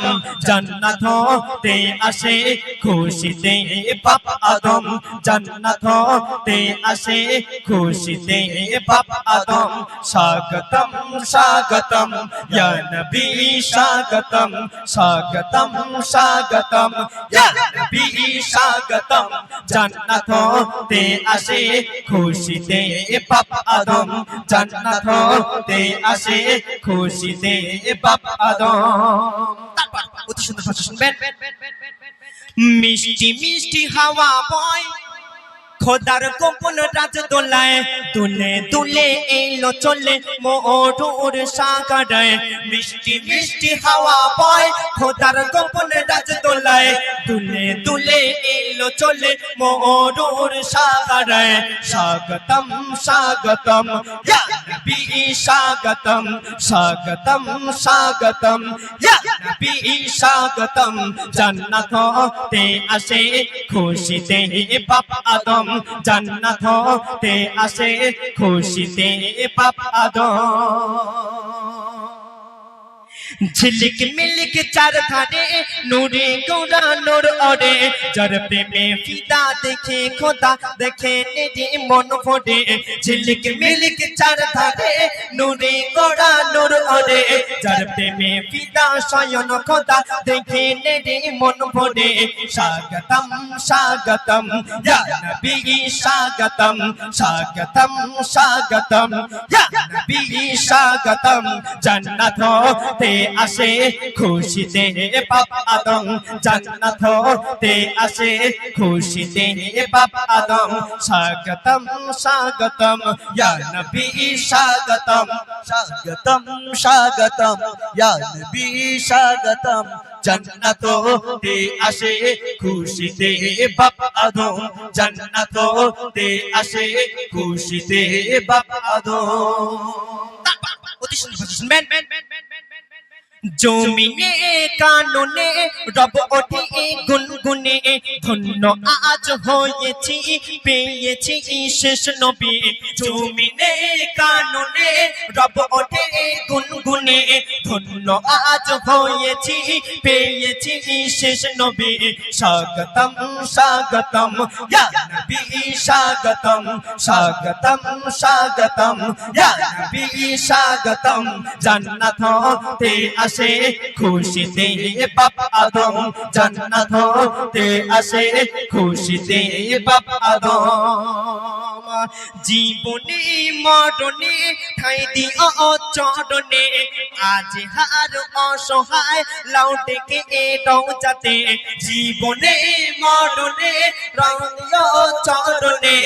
স্বাগতম জান্নাত তে আসে, খুশিতে বাপ আদম। জান্নাত তে আসে, খুশিতে বাপ আদম। স্বাগতম স্বাগতম, ইয়া নবী, স্বাগতম স্বাগতম স্বাগতম, ইয়া নবী, স্বাগতম। জান্নাত তে আসে, খুশিতে বাপ আদম। জান্নাত তে আসে তারপর অতি সুন্দর ভাষা মিষ্টি মিষ্টি হাওয়া বয়, খোদার গোপন রাজ দোলায় তুলে তুলে এলো চলে মোটুর সাগরায় মিষ্টি মিষ্টি হাওয়া বয়, খোদার গোপন রাজ দোলায় তুলে তুলে এলো চলে মোটুর সাগরায় স্বাগতম স্বাগতম, ইয়া! নবী স্বাগতম স্বাগতম স্বাগতম ইয়া নবী স্বাগতম জান্নাত তে আসে খুশিতে বাপ আদম জান্নাত তে আসে খুশিতে বাপ আদম ঝিলিক মিলিক চার ধারে, নূরে গৌরা নূর অরে। যার প্রেমে ফিদা দেখে, খোদা দেখে, নেডে মন ফোটে ঝিলিক মিলিক চার ধারে, নূরে গৌরা নূর অরে। যার প্রেমে ফিদা শয়ন, খোদা দেখে, নেডে মন ফোটে স্বাগতম স্বাগতম, ইয়া নবী, স্বাগতম স্বাগতম স্বাগতম, ইয়া নবী, স্বাগতম। জান্নাত তে আসে খুশিতে বাপ আদম জান্নাত তে আসে খুশিতে বাপ আদম স্বাগতম স্বাগতম ইয়া নবী স্বাগতম স্বাগতম স্বাগতম ইয়া নবী স্বাগতম জান্নাত তে আসে খুশিতে বাপ আদম জান্নাত তে আসে খুশিতে বাপ আদম অতি সুন্দর ভাষা শুনবেন জমিনে, কাননে, রব ওঠে গুনগুনে, ধন্য আজ হয়েছি, পেয়েছি শেষ নবী। জমিনে, কাননে, রব ওঠে গুনগুনে ধন্য আজ হয়েছি, পেয়েছি শেষ নবী। স্বাগতম স্বাগতম, ইয়া নবী, স্বাগতম স্বাগতম স্বাগতম, ইয়া নবী, স্বাগতম। জান্নাত তে আসে খুশিতে বাপ আদম জান্নাত তে আসে খুশিতে বাপ আদম। জীবনে মরণে ঠাই দিও চরণে আজ হার অসহায় লাউটিকে এটাও যাতে জীবনে মরণে রঙিও চরণে।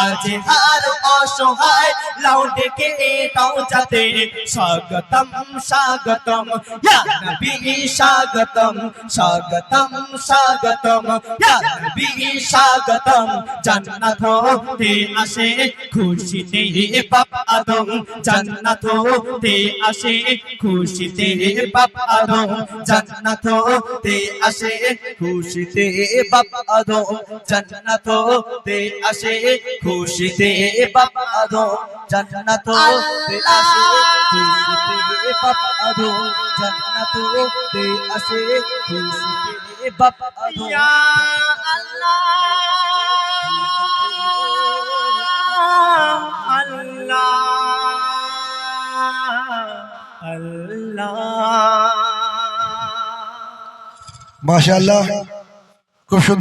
আজ হার অসহায় লাউটে কে এটাও যাতে স্বাগতম স্বাগতম, ইয়া নবী, স্বাগতম স্বাগতম স্বাগতম, ইয়া নবী, স্বাগতম। জান্নাত তে আসে খুশিতে বাপ আদম। জান্নাত তে আসে খুশিতে বাপ আদম। জান্নাত তে আসে খুশিতে বাপ আদম জান্নাত তে আসে খুশিতে বাপ আদম জান্নাত তে আসে খুশিতে বাপ আদম জান্নাত তে আসে খুশিতে বাপ ইয়া আল্লাহ আল্লাহ আল্লাহ। মাশাআল্লাহ। খুব সুন্দর